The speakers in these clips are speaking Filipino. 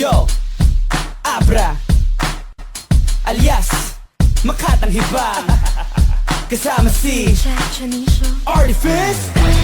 Yo, Abra Alias Makatang Hibang Kasama si Artifice.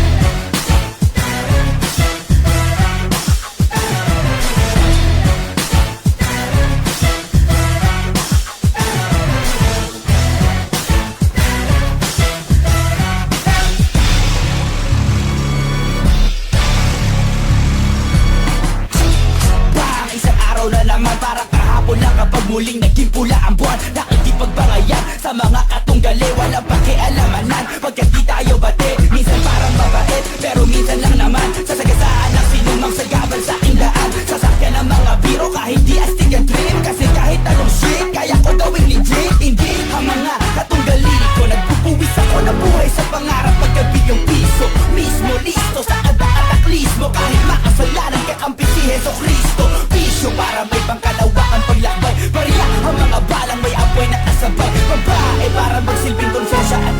Naman para kahapon lang kapag muling naging pula ang buwan. Nakikipagbangayan sa mga katunggali Walang pakialamanan. Pagkat di tayo bate Minsan parang mabait Pero minsan lang naman. Sasagasaan ang sinumang sagabal sa aking daan. Sasakyan ng mga biro kahit di astig ang trip Kasi kahit anong shit Kaya ko gawing legit Hindi ang mga katunggali ko Nagpupuwis ako ng buhay sa pangarap. Pagkabig yung piso Mismo listo sa kada kataklismo Kahit makasalanan kakampi si Heso Kristo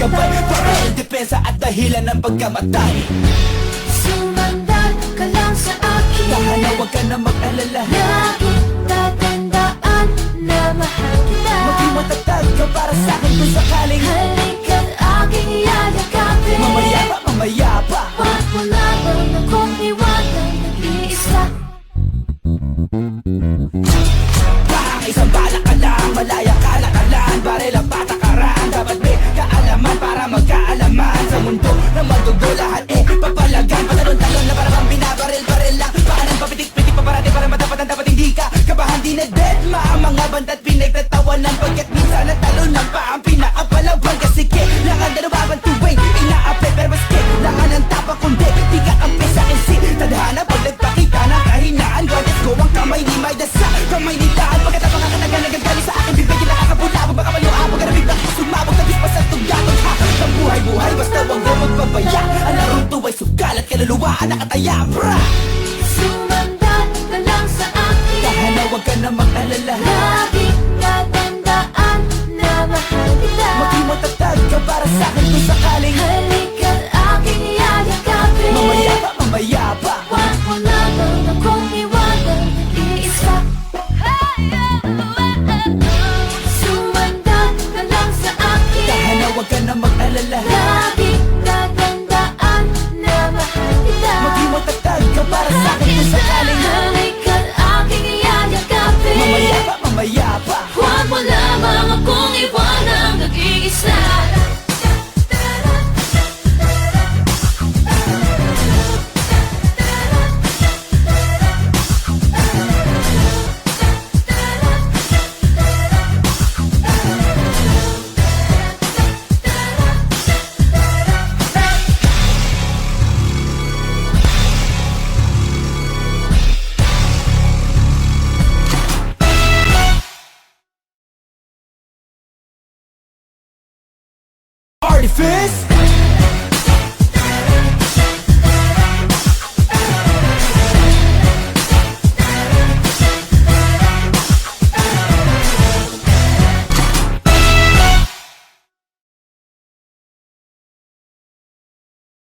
gabay Parel, depensa at dahilan ng pagkamatay. Sumandal ka lang sa akin. Tahan na huwag ka na mag-alala. Lagi tatandaan na mahal kita. Maging matatag ka para sa akin kung sakaling Halika't Ang mga banda't pinagtatawanan Pagkat minsan natalo ng pa ang pinakapalaban Kasi kailangan na lumaban tuwing Inaapi pero mas kailangan ng tapang kundi Di ka kampi sa si Tadhana Pag nagpakita ng kahinaan. Goddess ko ang kamay ni Maida sa kamay ni Daan. Pagkatapang ang kanagalang galing sa akin Bibigyan na kakabulabog. Baka maluabog ka na biglang sumabog. Tabis pa sa tugatong ha Ang buhay-buhay basta huwag mo magpabaya Ang larong to ay sugalat Kaluluwa nakataya bra Sumandal ka lang sa akin. Tahan na huwag ka na mag-alala Artifice